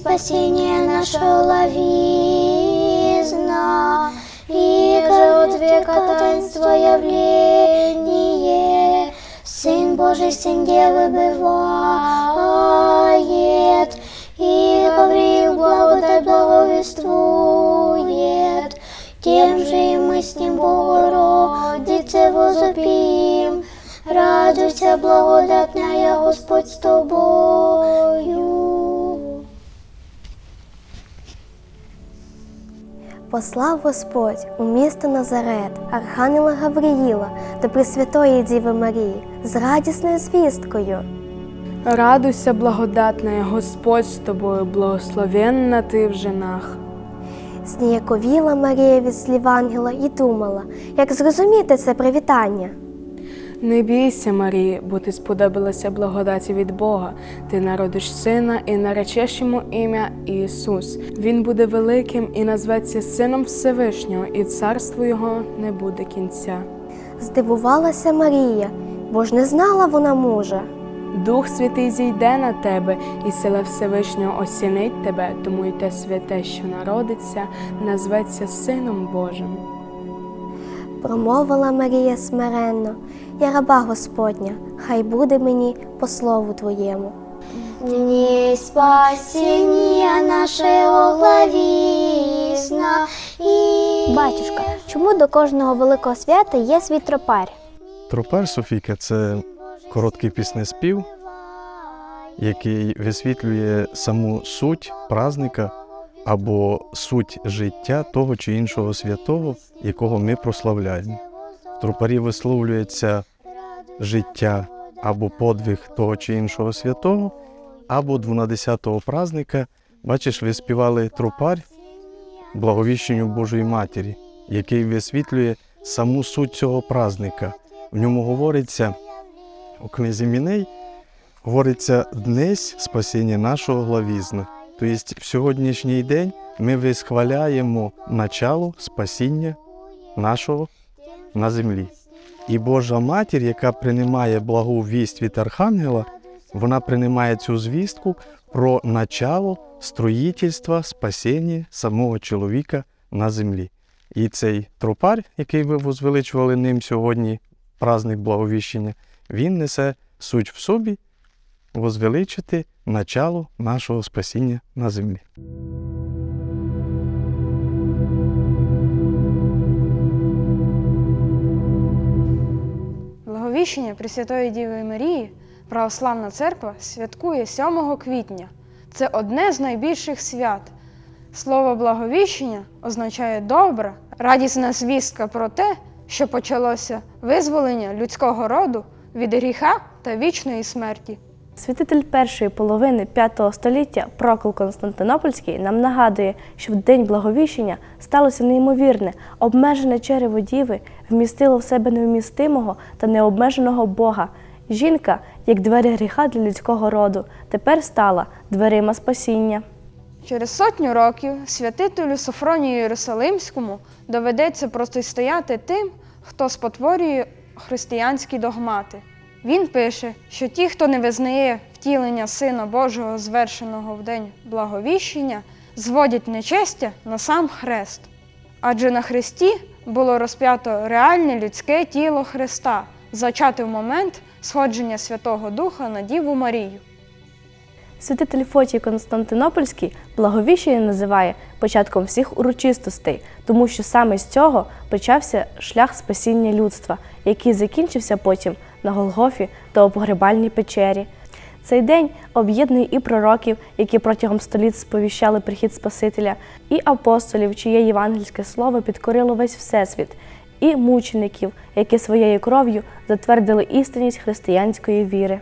и спасение наше ловизна, и же от века таинство явление, Сын Божий, Сын Девы бывает, и Гавриил благодать благовествует, тем же и мы с ним Богородице возопим, радуйся, благодатная Господь с тобою. Послав Господь у місто Назарет, Архангела Гавриїла до Пресвятої Діви Марії з радісною звісткою. Радуйся, благодатна, Господь з тобою, благословенна ти в женах. Зніяковіла Марія від слів ангела і думала, як зрозуміти це привітання. Не бійся, Марії, бо ти сподобалася благодаті від Бога. Ти народиш сина і наречеш йому ім'я Ісус. Він буде великим і назветься Сином Всевишнього, і царство його не буде кінця. Здивувалася Марія, бо ж не знала вона мужа. Дух Святий зійде на тебе, і сила Всевишнього осінить тебе, тому й те святе, що народиться, назветься Сином Божим. Промовила Марія смиренно, я раба Господня, хай буде мені по слову твоєму. Дни спасения нашего главісна і Батюшка, чому до кожного великого свята є свій тропар? Тропар Софійка це короткий піснеспів, який висвітлює саму суть празника або суть життя того чи іншого святого, якого ми прославляємо. В тропарі висловлюється життя або подвиг того чи іншого святого, або 12-го празника. Бачиш, ви співали тропар благовіщенню Божої Матері, який висвітлює саму суть цього празника. В ньому говориться у книзі Міней, говориться днесь спасіння нашого главізна. Тобто в сьогоднішній день ми висхваляємо начало спасіння нашого на землі. І Божа Матір, яка приймає благу вість від Архангела, вона приймає цю звістку про начало строїтельства спасіння самого чоловіка на землі. І цей тропар, який ви возвеличували ним сьогодні, праздник благовіщення, він несе суть в собі возвеличити начало нашого спасіння на землі. Благовіщення Пресвятої Діви Марії Православна Церква святкує 7 квітня. Це одне з найбільших свят. Слово благовіщення означає добра, радісна звістка про те, що почалося визволення людського роду від гріха та вічної смерті. Святитель першої половини V століття Прокол Константинопольський нам нагадує, що в день благовіщення сталося неймовірне, обмежене черево діви вмістило в себе невмістимого та необмеженого Бога. Жінка, як двері гріха для людського роду, тепер стала дверима спасіння. Через сотню років святителю Софронію Єрусалимському доведеться протистояти тим, хто спотворює християнські догмати. Він пише, що ті, хто не визнає втілення Сина Божого, звершеного в день благовіщення, зводять нечестя на сам хрест. Адже на хресті було розп'ято реальне людське тіло Христа, зачати в момент сходження Святого Духа на Діву Марію. Святитель Фотій Константинопольський благовіщення називає початком всіх урочистостей, тому що саме з цього почався шлях спасіння людства, який закінчився потім на Голгофі та у погребальній печері. Цей день об'єднує і пророків, які протягом століть сповіщали прихід Спасителя, і апостолів, чиє євангельське слово підкорило весь всесвіт, і мучеників, які своєю кров'ю затвердили істинність християнської віри.